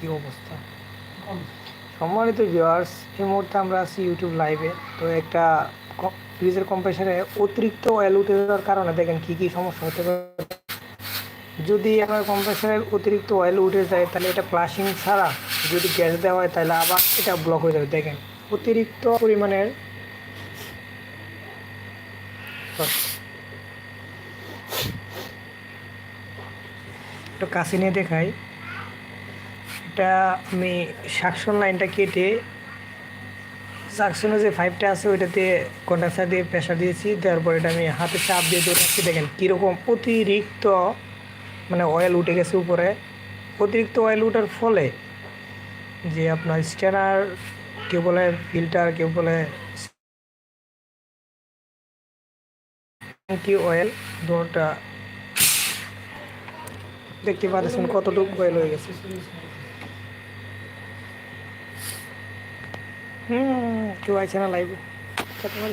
কি অবস্থা? সম্মানিত ভিউয়ার্স এই মুহূর্তে আমরা আছি ইউটিউব লাইভে তো একটা ফ্রিজের কম্প্রেসারে অতিরিক্ত অয়েল উঠে যাওয়ার কারণে দেখেন কি কি সমস্যা হতে পারে। যদি আপনার কম্প্রেসারের অতিরিক্ত অয়েল উঠে যায় তাহলে এটা ফ্লাশিং ছাড়া যদি গ্যাস দেওয়া হয় তাহলে আবার এটা ব্লক হয়ে যাবে। দেখেন অতিরিক্ত পরিমাণের একটু কাছে নিয়ে দেখাই। এটা আমি সাকশন লাইনটা কেটে সাকশনে যে ফাইভটা আছে ওইটাতে কন্ডাক্সার দিয়ে প্রেশার দিয়েছি, দেওয়ার পর এটা আমি হাতে চাপ দিয়ে দৌড়াচ্ছি। দেখেন কীরকম অতিরিক্ত মানে অয়েল উঠে গেছে উপরে। অতিরিক্ত অয়েল উঠার ফলে যে আপনার স্ট্যানার কেউ বলে ফিল্টার কেউ বলে কি অয়েল দুটা দেখতে পাচ্ছেন কতটুকু অয়েল হয়ে গেছে। কেউ আছে না লাইভে কত বল